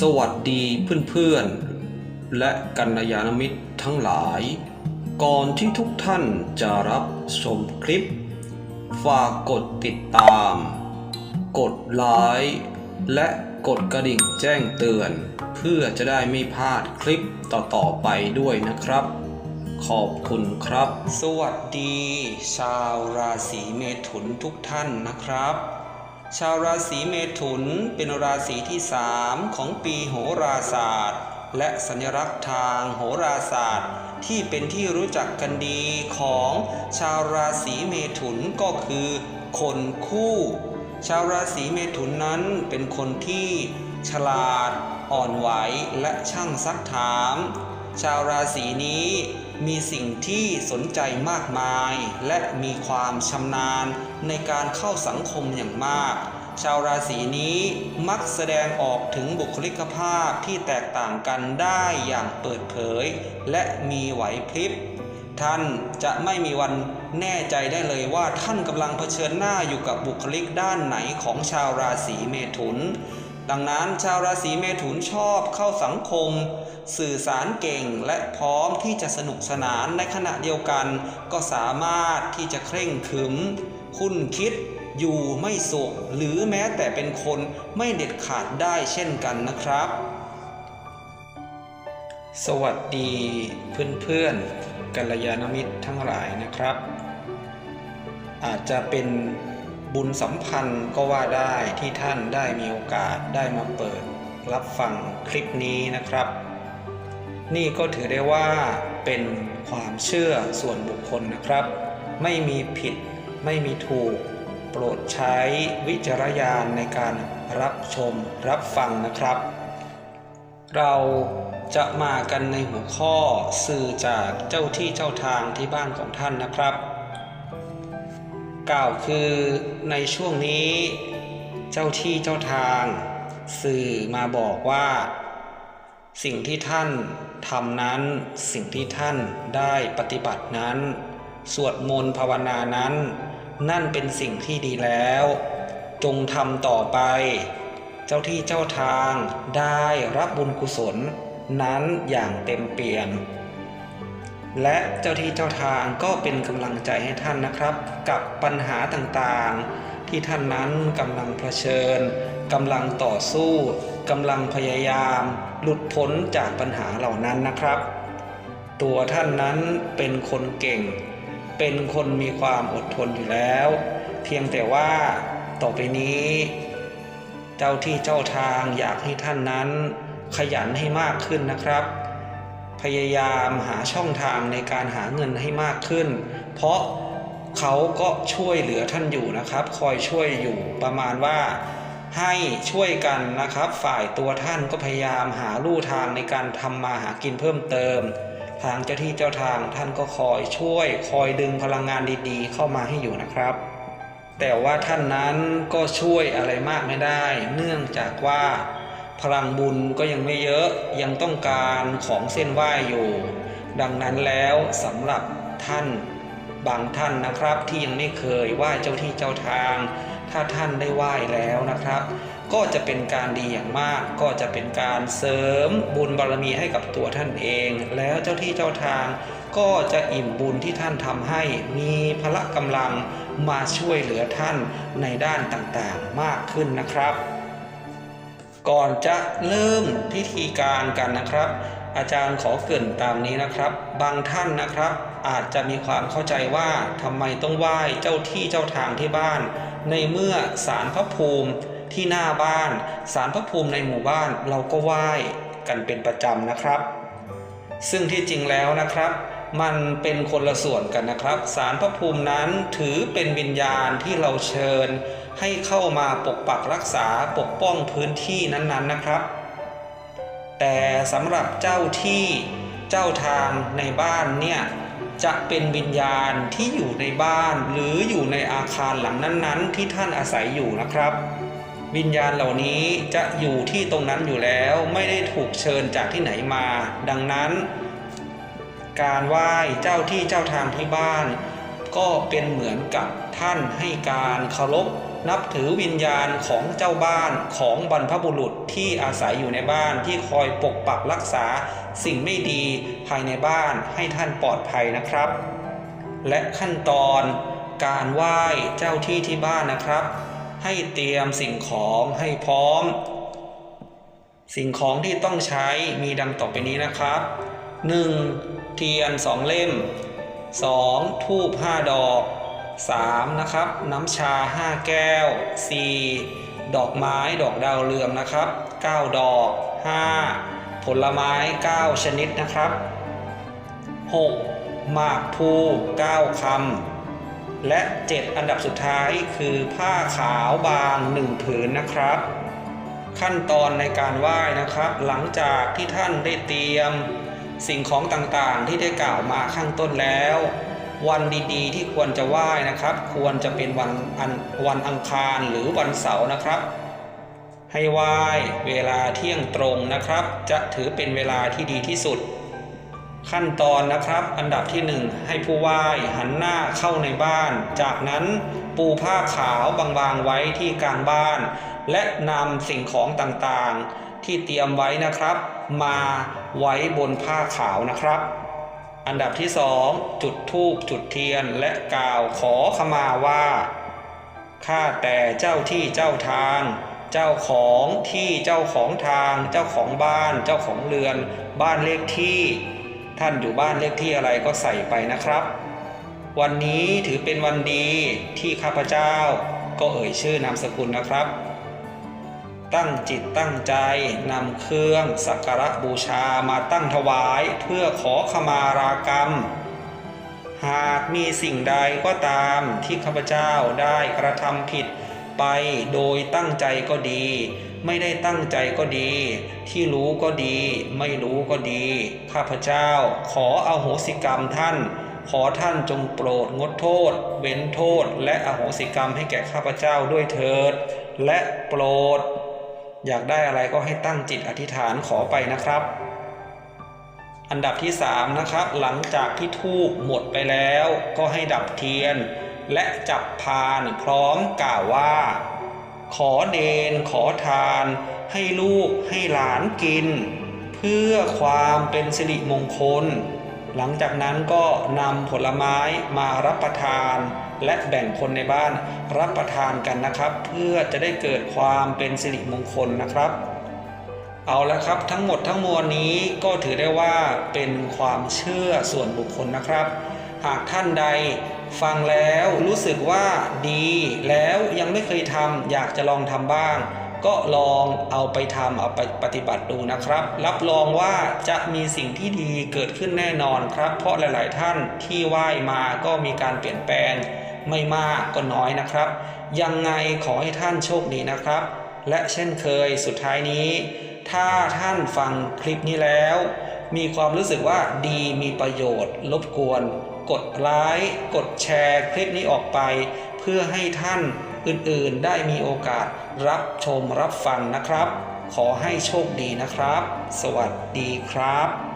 สวัสดีเพื่อนๆ และกัลยาณมิตรทั้งหลาย ก่อนที่ทุกท่านจะรับชมคลิป ฝากกดติดตาม กดไลค์และกดกระดิ่งแจ้งเตือน เพื่อจะได้ไม่พลาดคลิปต่อๆไปด้วยนะครับ ขอบคุณครับ สวัสดี ชาวราศีเมถุนทุกท่านนะครับ ชาวราศีเมถุนเป็นราศีที่3ของปีโหราศาสตร์ และสัญลักษณ์ทางโหราศาสตร์ ที่เป็นที่รู้จักกันดีของชาวราศีเมถุนก็คือคนคู่ ชาวราศีเมถุนนั้นเป็นคนที่ฉลาด อ่อนไหวและช่างซักถาม ชาวราศีนี้ มีสิ่งที่สนใจมากมาย และมีความชำนาญในการเข้าสังคมอย่างมาก ชาวราศีนี้มักแสดงออกถึงบุคลิกภาพที่แตกต่างกันได้อย่างเปิดเผย และมีไหวพริบท่านจะไม่มีวันแน่ใจได้เลยว่าท่านกำลังเผชิญหน้าอยู่กับบุคลิกด้านไหนของชาวราศีเมถุน ดังนั้นชาวราศีเมถุนชอบเข้าสังคม สื่อสารเก่งและพร้อมที่จะสนุกสนานในขณะเดียวกัน ก็สามารถที่จะเคร่งขรึม คุ้นคิด อยู่ไม่สุขหรือแม้แต่เป็นคนไม่เด็ดขาดได้เช่นกันนะครับ สวัสดีเพื่อนๆกัลยาณมิตรทั้งหลายนะครับ อาจจะเป็น บุญสัมพันธ์ก็ว่าได้ที่ท่านได้มีโอกาสได้มาเปิด รับฟังคลิปนี้นะครับ นี่ก็ถือได้ว่าเป็นความเชื่อส่วนบุคคลนะครับ ไม่มีผิด ไม่มีถูก โปรดใช้วิจารณญาณในการรับชมรับฟังนะครับ เราจะมากันในหัวข้อสื่อจากเจ้าที่เจ้าทางที่บ้านของท่านนะครับ กล่าวคือในช่วงนี้เจ้าที่เจ้าทาง สื่อมาบอกว่า สิ่งที่ท่านทำนั้น สิ่งที่ท่านได้ปฏิบัตินั้น สวดมนต์ภาวนานั้น นั่นเป็นสิ่งที่ดีแล้ว จงทำต่อไป เจ้าที่เจ้าทางได้รับบุญกุศลนั้นอย่างเต็มเปี่ยม และเจ้าที่เจ้าทางก็เป็นกำลังใจให้ท่านนะครับ กับปัญหาต่างๆ ที่ท่านนั้นกำลังเผชิญกำลังต่อสู้กำลังพยายาม หลุดพ้นจากปัญหาเหล่านั้นนะครับ ตัวท่านนั้นเป็นคนเก่ง เป็นคนมีความอดทนอยู่แล้ว เพียงแต่ว่าต่อไปนี้ เจ้าที่เจ้าทางอยากให้ท่านนั้น ขยันให้มากขึ้นนะครับ พยายามหาช่องทางในการหาเงินให้มากขึ้น เพราะเขาก็ช่วยเหลือท่านอยู่นะครับ คอยช่วยอยู่ประมาณว่าให้ช่วยกันนะครับ ฝ่ายตัวท่านก็พยายามหาลู่ทางในการทำมาหากินเพิ่มเติม ทางเจ้าที่เจ้าทางท่านก็คอยช่วย คอยดึงพลังงานดีๆ เข้ามาให้อยู่นะครับ แต่ว่าท่านนั้นก็ช่วยอะไรมากไม่ได้ เนื่องจากว่า พลังบุญก็ยังไม่เยอะยังต้องการของเส้นไหว้อยู่ ดังนั้นแล้วสำหรับท่านบางท่านนะครับที่ยังไม่เคยไหว้เจ้าที่เจ้าทาง ถ้าท่านได้ไหว้แล้วนะครับ ก็จะเป็นการดีอย่างมาก ก็จะเป็นการเสริมบุญบารมีให้กับตัวท่านเอง แล้วเจ้าที่เจ้าทาง ก็จะอิ่มบุญที่ท่านทำให้มีพละกำลังมาช่วยเหลือท่านในด้านต่างๆมากขึ้นนะครับ ก่อนจะเริ่มพิธีการกันนะครับ อาจารย์ขอเกริ่นตามนี้นะครับ บางท่านนะครับ อาจจะมีความเข้าใจว่าทำไมต้องไหว้เจ้าที่เจ้าทางที่บ้าน ในเมื่อศาลพระภูมิที่หน้าบ้านศาลพระภูมิในหมู่บ้านเราก็ไหว้กันเป็นประจำนะครับ ซึ่งที่จริงแล้วนะครับ มันเป็นคนละส่วนกันนะครับ สารพระภูมินั้นถือเป็นวิญญาณที่เราเชิญ ให้เข้ามาปกปักรักษาปกป้องพื้นที่นั้นๆนะครับ แต่สำหรับเจ้าที่เจ้าทางในบ้านเนี่ยจะเป็นวิญญาณที่อยู่ในบ้านหรืออยู่ในอาคารหลังนั้นๆ ที่ท่านอาศัยอยู่นะครับ วิญญาณเหล่านี้จะอยู่ที่ตรงนั้นอยู่แล้วไม่ได้ถูกเชิญจากที่ไหนมา ดังนั้น การไหว้เจ้าที่เจ้าทางที่บ้าน ก็เป็นเหมือนกับท่านให้การเคารพ นับถือวิญญาณของเจ้าบ้านของบรรพบุรุษที่อาศัยอยู่ในบ้านที่คอยปกปักรักษาสิ่งไม่ดีภายในบ้านให้ท่านปลอดภัยนะครับ และขั้นตอนการไหว้เจ้าที่ที่บ้านนะครับ ให้เตรียมสิ่งของให้พร้อม สิ่งของที่ต้องใช้มีดังต่อไปนี้นะครับ 1. เทียน 2 เล่ม 2. ทูบ5ดอก 3. นะครับน้ำชา 5 แก้ว 4. ดอกไม้ดอกดาวเรืองนะครับ 9 ดอก 5. ผลไม้ 9 ชนิดนะครับ 6. หมากพลู9คำและ 7 อันดับสุดท้ายคือผ้าขาวบาง1ผืนนะครับ ขั้นตอนในการไหว้นะครับ หลังจากที่ท่านได้เตรียม สิ่งของต่างๆ ที่ได้กล่าวมาข้างต้นแล้ว วันดีๆ ที่ควรจะไหว้นะครับ ควรจะเป็นวันอันวันอังคารหรือวันเสาร์นะครับ ให้ไหว้เวลาเที่ยงตรงนะครับ จะถือเป็นเวลาที่ดีที่สุด ขั้นตอนนะครับ อันดับที่หนึ่งให้ผู้ไหว้หันหน้าเข้าในบ้าน จากนั้นปูผ้าขาวบางๆไว้ที่กลางบ้าน และนำสิ่งของต่างๆ ที่เตรียมไว้นะครับ มาไว้บนผ้าขาวนะครับ อันดับที่สองจุดธูปจุดเทียนและกล่าวขอขมาว่า ข้าแต่เจ้าที่เจ้าทาง เจ้าของที่เจ้าของทาง เจ้าของบ้านเจ้าของเรือน บ้านเลขที่ ท่านอยู่บ้านเลขที่อะไรก็ใส่ไปนะครับ วันนี้ถือเป็นวันดีที่ข้าพเจ้าก็เอ่ยชื่อนามสกุลนะครับ ตั้งจิตตั้งใจนำเครื่องสักการะบูชามาตั้งถวายเพื่อขอขมารากรรม หากมีสิ่งใดก็ตามที่ข้าพเจ้าได้กระทำผิดไปโดยตั้งใจก็ดี ไม่ได้ตั้งใจก็ดี ที่รู้ก็ดี ไม่รู้ก็ดี ข้าพเจ้าขออโหสิกรรมท่าน ขอท่านจงโปรดงดโทษ เว้นโทษ และอโหสิกรรมให้แก่ข้าพเจ้าด้วยเถิด และโปรด อยากได้อะไรก็ให้ตั้งจิตอธิษฐานขอไปนะครับ อันดับที่ 3 นะครับ หลังจากที่ทูบหมดไปแล้ว ก็ให้ดับเทียน และจับพานพร้อมกล่าวว่า ขอเดนขอทาน ให้ลูกให้หลานกิน เพื่อความเป็นสิริมงคล หลังจากนั้นก็นำผลไม้มารับประทาน และแบ่งคนในบ้านรับประทานกันนะครับ เพื่อจะได้เกิดความเป็นสิริมงคลนะครับ เอาละครับทั้งหมดทั้งมวลนี้ก็ถือได้ว่าเป็นความเชื่อส่วนบุคคลนะครับ หากท่านใดฟังแล้วรู้สึกว่าดีแล้วยังไม่เคยทำอยากจะลองทำบ้าง ก็ลองเอาไปทำเอาไปปฏิบัติดูนะครับ รับรองว่าจะมีสิ่งที่ดีเกิดขึ้นแน่นอนครับ เพราะหลาย ๆ ท่านที่ไหว้มาก็มีการเปลี่ยนแปลง ไม่มากก็น้อยนะครับ ยังไงขอให้ท่านโชคดีนะครับ และเช่นเคยสุดท้ายนี้ ถ้าท่านฟังคลิปนี้แล้ว มีความรู้สึกว่าดีมีประโยชน์รบกวน กดไลค์กดแชร์คลิปนี้ออกไป เพื่อให้ท่านอื่นๆได้มีโอกาสรับชมรับฟังนะครับ ขอให้โชคดีนะครับ สวัสดีครับ